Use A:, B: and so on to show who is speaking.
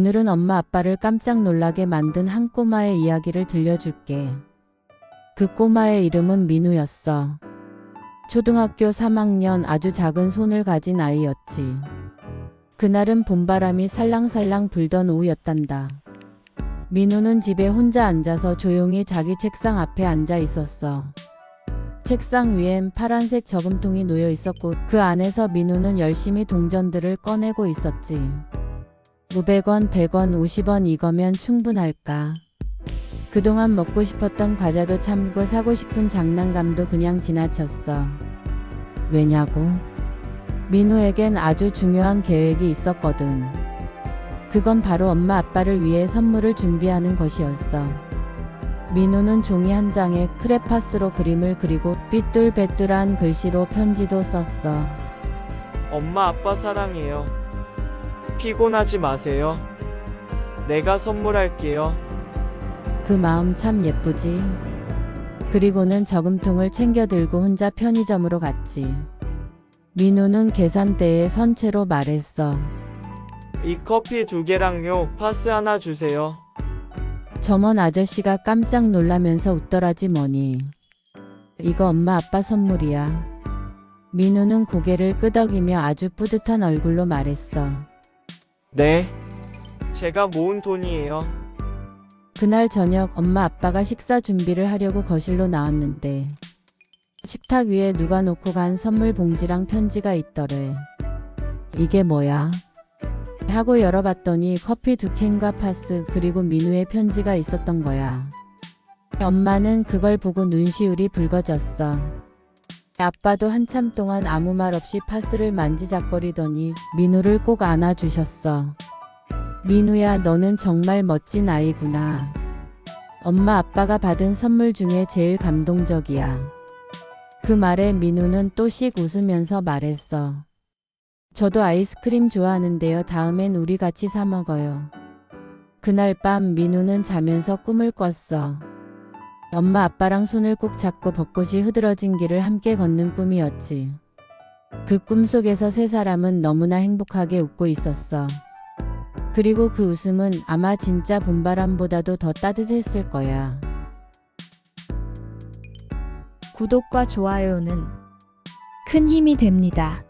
A: 오늘은 엄마 아빠를 깜짝 놀라게 만든 한 꼬마의 이야기를 들려줄게. 그 꼬마의 이름은 민우였어. 초등학교 3학년 아주 작은 손을 가진 아이였지. 그날은 봄바람이 살랑살랑 불던 오후였단다. 민우는 집에 혼자 앉아서 조용히 자기 책상 앞에 앉아 있었어. 책상 위엔 파란색 저금통이 놓여 있었고 그 안에서 민우는 열심히 동전들을 꺼내고 있었지. 500원, 100원, 50원 이거면 충분할까? 그동안 먹고 싶었던 과자도 참고 사고 싶은 장난감도 그냥 지나쳤어. 왜냐고? 민우에겐 아주 중요한 계획이 있었거든. 그건 바로 엄마 아빠를 위해 선물을 준비하는 것이었어. 민우는 종이 한 장에 크레파스로 그림을 그리고 삐뚤빼뚤한 글씨로 편지도 썼어.
B: 엄마 아빠 사랑해요. 피곤하지 마세요. 내가 선물할게요.
A: 그 마음 참 예쁘지. 그리고는 저금통을 챙겨 들고 혼자 편의점으로 갔지. 민우는 계산대에 선체로 말했어.
B: 이 커피 두 개랑요. 파스 하나 주세요.
A: 점원 아저씨가 깜짝 놀라면서 웃더라지 뭐니. 이거 엄마 아빠 선물이야. 민우는 고개를 끄덕이며 아주 뿌듯한 얼굴로 말했어.
B: 네. 제가 모은 돈이에요.
A: 그날 저녁 엄마 아빠가 식사 준비를 하려고 거실로 나왔는데 식탁 위에 누가 놓고 간 선물 봉지랑 편지가 있더래. 이게 뭐야? 하고 열어봤더니 커피 두 캔과 파스 그리고 민우의 편지가 있었던 거야. 엄마는 그걸 보고 눈시울이 붉어졌어. 아빠도 한참 동안 아무 말 없이 파스를 만지작거리더니 민우를 꼭 안아주셨어. 민우야, 너는 정말 멋진 아이구나. 엄마 아빠가 받은 선물 중에 제일 감동적이야. 그 말에 민우는 또 씩 웃으면서 말했어. 저도 아이스크림 좋아하는데요. 다음엔 우리 같이 사 먹어요. 그날 밤 민우는 자면서 꿈을 꿨어. 엄마 아빠랑 손을 꼭 잡고 벚꽃이 흐드러진 길을 함께 걷는 꿈이었지. 그 꿈 속에서 세 사람은 너무나 행복하게 웃고 있었어. 그리고 그 웃음은 아마 진짜 봄바람보다도 더 따뜻했을 거야.
C: 구독과 좋아요는 큰 힘이 됩니다.